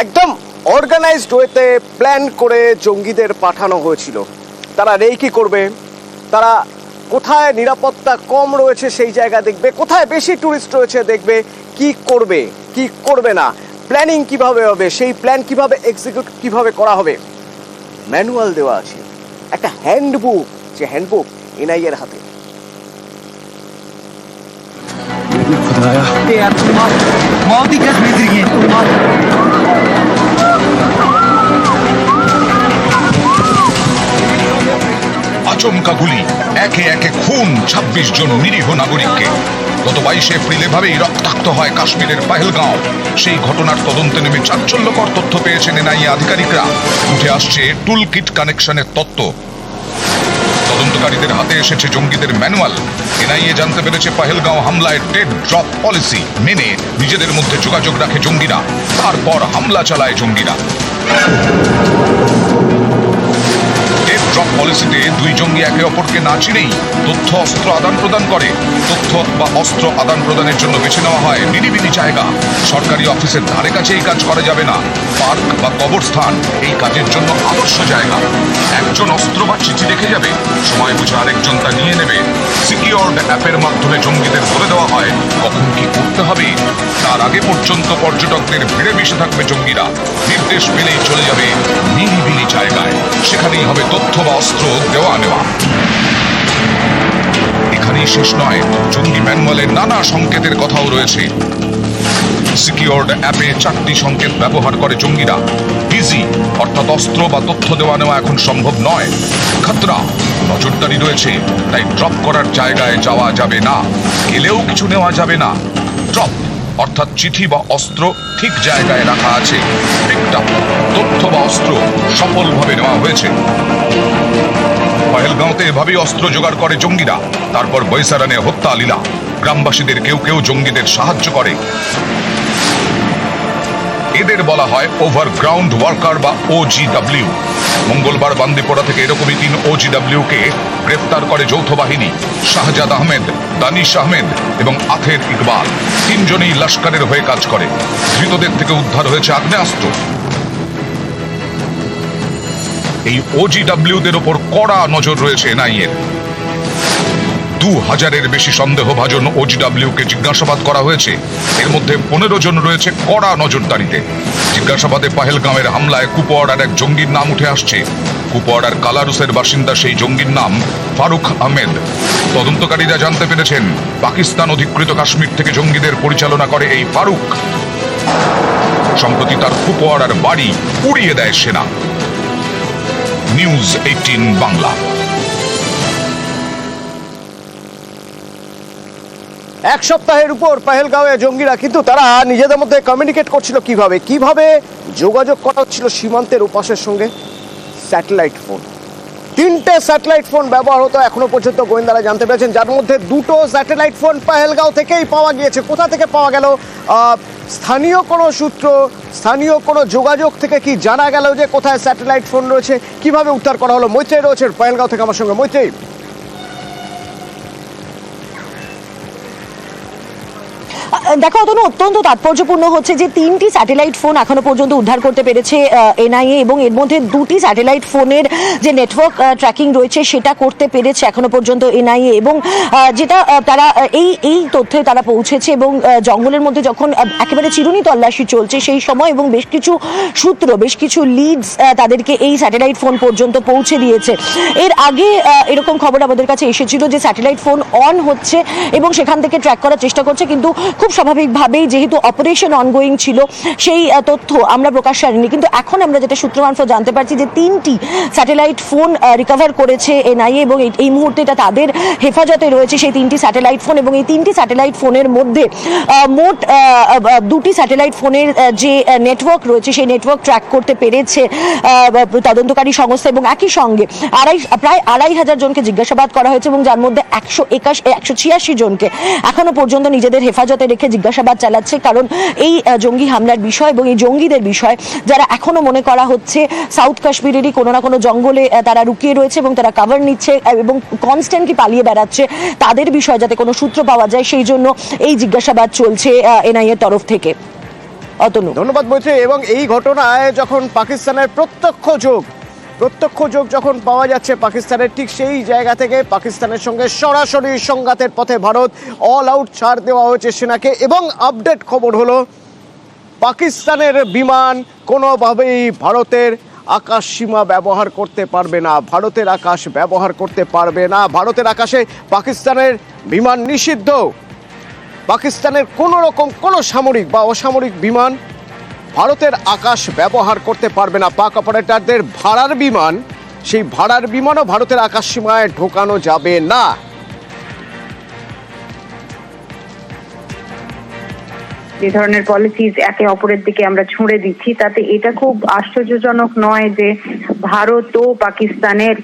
একদম অর্গানাইজড ওয়েতে প্ল্যান করে জঙ্গিদের পাঠানো হয়েছিল। তারা রেকি করবে, তারা কোথায় নিরাপত্তা কম রয়েছে সেই জায়গা দেখবে, কোথায় বেশি ট্যুরিস্ট রয়েছে দেখবে, কি করবে কি করবে না প্ল্যানিং কীভাবে হবে, সেই প্ল্যান কীভাবে এক্সিকিউট কীভাবে করা হবে। ম্যানুয়াল দেওয়া আছে। একটা হ্যান্ডবুক যে হ্যান্ডবুক এনআইএর হাতে। Kıda আচমকা গুলি, একে একে খুন ২৬ জন নিরীহ নাগরিককে। গত বাইশে এপ্রিল এভাবেই রক্তাক্ত হয় কাশ্মীরের পাহেলগাঁও। সেই ঘটনার তদন্তে নেমে চাঞ্চল্যকর তথ্য পেয়েছেন এনআইএ আধিকারিকরা। উঠে আসছে টুল কিট কানেকশনের তত্ত্ব। তদন্তকারীদের হাতে এসেছে জঙ্গিদের ম্যানুয়াল। এনআইএ জানতে পেরেছে পাহেলগাঁও হামলায় টেড ড্রপ পলিসি মেনে নিজেদের মধ্যে যোগাযোগ রাখে জঙ্গিরা। তারপর হামলা চালায় জঙ্গিরা। ড্রপ পলিসিতে দুই জঙ্গি একে অপরকে না চিনেই তথ্য, অস্ত্র আদান প্রদান করে। তথ্য বা অস্ত্র আদান প্রদানের জন্য বেছে নেওয়া হয় নিরিবিলি জায়গা। সরকারি অফিসের ধারে কাছে এই কাজ করা যাবে না। পার্ক বা কবরস্থান, এই কাজের জন্য আদর্শ জায়গা। একজন অস্ত্র বা চিঠি রেখে যাবে। সময় বুঝে আরেকজন তা নিয়ে নেবে। সিকিওর্ড অ্যাপের মাধ্যমে জঙ্গিদের ধরে দেওয়া হয়। কখন কি করতে হবে? তার আগে পর্যন্ত পর্যটকদের ভিড়ে মিশে থাকবে জঙ্গিরা। নির্দেশ পেলেই চলে যাবে নিরিবিলি জায়গায়। সেখানেই হবে তথ্য বা অস্ত্র দেওয়া নেওয়া। এখানেই শেষ নয়। জঙ্গি ম্যানুয়ালের নানা সংকেতের কথাও রয়েছে। সিকিওর্ড অ্যাপে চারটি সংকেত ব্যবহার করে জঙ্গিরা। ইজি অর্থাৎ অস্ত্র বা তথ্য দেওয়া নেওয়া এখন সম্ভব নয়। খাতরা, নজরদারি রয়েছে, তাই ড্রপ করার জায়গায় যাওয়া যাবে না। গেলেও কিছু নেওয়া যাবে না। ড্রপ অর্থাৎ চিঠি বা অস্ত্র ঠিক জায়গায় রাখা আছে। আপ তথ্য বা অস্ত্র সফলভাবে নেওয়া হয়েছে। পহেলগাঁওতে এভাবেই অস্ত্র জোগাড় করে জঙ্গিরা। তারপর বৈসারানে হত্যা লীলা। গ্রামবাসীদের কেউ কেউ জঙ্গিদের সাহায্য করে। এদের বলা হয় ওভারগ্রাউন্ড ওয়ার্কার বা ওজিডব্লিউ মঙ্গলবার বান্দিপোড়া থেকে এরকমই তিন ওজিডব্লিউ কে গ্রেফতার করে যৌথ বাহিনী, শাহজাদ আহমেদ, দানিশ আহমেদ এবং আথের ইকবাল। তিনজনেই লস্করের হয়ে কাজ করে। ধৃতদের থেকে উদ্ধার হয়েছে আগ্নেয়াস্ত্র। এই ওজিডব্লিউদের ওপর কড়া নজর রয়েছে এনআইএর। দু হাজারের বেশি সন্দেহভাজন ওজিডব্লিউ কে জিজ্ঞাসাবাদ করা হয়েছে। এর মধ্যে পনেরো জন রয়েছে কড়া নজরদারিতে। জিজ্ঞাসাবাদে পাহেলগাঁওয়ের হামলায় কুপওয়াড়ার এক জঙ্গির নাম উঠে আসছে। কুপওয়াড়ার কালারুসের বাসিন্দা সেই জঙ্গির নাম ফারুক আহমেদ। তদন্তকারীরা জানতে পেরেছেন, পাকিস্তান অধিকৃত কাশ্মীর থেকে জঙ্গিদের পরিচালনা করে এই ফারুক। সম্প্রতি তার কুপওয়াড়ার বাড়ি উড়িয়ে দেয় সেনা। News eighteen Bangla. এক সপ্তাহের উপর পাহেলগাঁওয়ে জঙ্গিরা, কিন্তু তারা নিজেদের মধ্যে কমিউনিকেট করছিল কীভাবে? কীভাবে যোগাযোগ করা হচ্ছিল সীমান্তের উপাসের সঙ্গে? স্যাটেলাইট ফোন তিনটে স্যাটেলাইট ফোন ব্যবহার হতো এখনও পর্যন্ত, গোয়েন্দারা জানতে পেরেছেন। যার মধ্যে দুটো স্যাটেলাইট ফোন পাহেলগাঁও থেকেই পাওয়া গিয়েছে। কোথা থেকে পাওয়া গেল? স্থানীয় কোনো সূত্র, স্থানীয় কোনো যোগাযোগ থেকে কি জানা গেল যে কোথায় স্যাটেলাইট ফোন রয়েছে? কীভাবে উদ্ধার করা হলো? মৈত্রেই রয়েছে পাহেলগাঁও থেকে আমার সঙ্গে। মৈত্রেই দেখো, অতনু, অত্যন্ত তাৎপর্যপূর্ণ হচ্ছে যে তিনটি স্যাটেলাইট ফোন এখনও পর্যন্ত উদ্ধার করতে পেরেছে এনআইএ এবং এর মধ্যে দুটি স্যাটেলাইট ফোনের যে নেটওয়ার্ক ট্র্যাকিং রয়েছে সেটা করতে পেরেছে এখনও পর্যন্ত এনআইএ এবং যেটা তারা এই এই তথ্যে তারা পৌঁছেছে এবং জঙ্গলের মধ্যে যখন একেবারে চিরুনি তল্লাশি চলছে সেই সময় এবং বেশ কিছু সূত্র, বেশ কিছু লিডস তাদেরকে এই স্যাটেলাইট ফোন পর্যন্ত পৌঁছে দিয়েছে। এর আগে এরকম খবর আমাদের কাছে এসেছিল যে স্যাটেলাইট ফোন অন হচ্ছে এবং সেখান থেকে ট্র্যাক করার চেষ্টা করছে, কিন্তু খুব স্বাভাবিকভাবেই যেহেতু অপারেশন অনগোয়িং ছিল, সেই তথ্য আমরা প্রকাশ সারিনি। কিন্তু এখন আমরা যেটা সূত্র মারফত জানতে পারছি যে তিনটি স্যাটেলাইট ফোন রিকভার করেছে এনআইএ এবং এই- মুহূর্তে এটা তাদের হেফাজতে রয়েছে সেই তিনটি স্যাটেলাইট ফোন এবং এই তিনটি স্যাটেলাইট ফোনের মধ্যে মোট দুটি স্যাটেলাইট ফোনের যে নেটওয়ার্ক রয়েছে সেই নেটওয়ার্ক ট্র্যাক করতে পেরেছে তদন্তকারী সংস্থা এবং একই সঙ্গে আড়াই, প্রায় আড়াই হাজার জনকে জিজ্ঞাসাবাদ করা হয়েছে এবং যার মধ্যে একশো একাশ, একশো ছিয়াশি জনকে এখনও পর্যন্ত নিজেদের হেফাজতে রেখে জিজ্ঞাসাবাদ চালাচ্ছে, কারণ এই জঙ্গি হামলার বিষয় এবং এই জঙ্গিদের বিষয় যারা এখনও মনে করা হচ্ছে, সাউথ কাশ্মীরেরই কোনো না কোনো জঙ্গলে তারা লুকিয়ে রয়েছে এবং তারা কাভার নিচ্ছে এবং কনস্ট্যান্টলি পালিয়ে বেড়াচ্ছে, তাদের বিষয়ে যাতে কোনো সূত্র পাওয়া যায়, সেই জন্য এই জিজ্ঞাসাবাদ চলছে এনআইএর তরফ থেকে। অতনু। ধন্যবাদ মৈত্রী, এবং এই ঘটনায় যখন পাকিস্তানের প্রত্যক্ষ যোগ প্রত্যক্ষ যোগ যখন পাওয়া যাচ্ছে পাকিস্তানের ঠিক সেই জায়গা থেকে পাকিস্তানের সঙ্গে সরাসরি সংঘাতের পথে ভারত অল আউট ছাড় দেওয়া হয়েছে সেনাকে। এবং আপডেট খবর হলো, পাকিস্তানের বিমান কোনোভাবেই ভারতের আকাশ সীমা ব্যবহার করতে পারবে না, ভারতের আকাশ ব্যবহার করতে পারবে না, ভারতের আকাশে পাকিস্তানের বিমান নিষিদ্ধ। পাকিস্তানের কোনো রকম কোনো সামরিক বা অসামরিক বিমান ভারতের আকাশ ব্যবহার করতে পারবে না পাক অপারেটরদের ভাড়ার বিমান, সেই ভাড়ার বিমানও ভারতের আকাশ সীমায় ঢোকানো যাবে না। যে ধরনের পলিসিজ একে অপরের দিকে আমরা ছুঁড়ে দিচ্ছি, তাতে এটা খুব আশ্চর্যজনক নয় যে ভারত ও পাকিস্তানের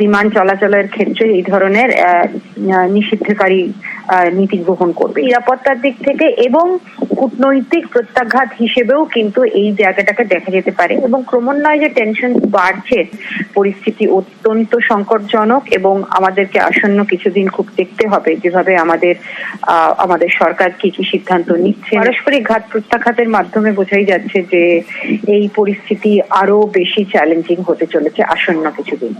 বিমান চলাচলের ক্ষেত্রে এই ধরনের নিষিদ্ধকারী নীতি গ্রহণ করবে। নিরাপত্তার দিক থেকে এবং কূটনৈতিক প্রত্যাঘাত হিসেবেও কিন্তু এই জায়গাটাকে দেখা যেতে পারে। এবং ক্রমান্বয়ে যে টেনশন বাড়ছে, পরিস্থিতি অত্যন্ত সংকটজনক এবং আমাদেরকে আসন্ন কিছুদিন খুব দেখতে হবে যেভাবে আমাদের আমাদের সরকার কি কি সিদ্ধান্ত নিচ্ছে। পারস্পরিক ঘাত প্রত্যাঘাতের মাধ্যমে বোঝাই যাচ্ছে যে এই পরিস্থিতি আরও বেশি চ্যালেঞ্জিং হতে চলেছে আসন্ন কিছুদিন।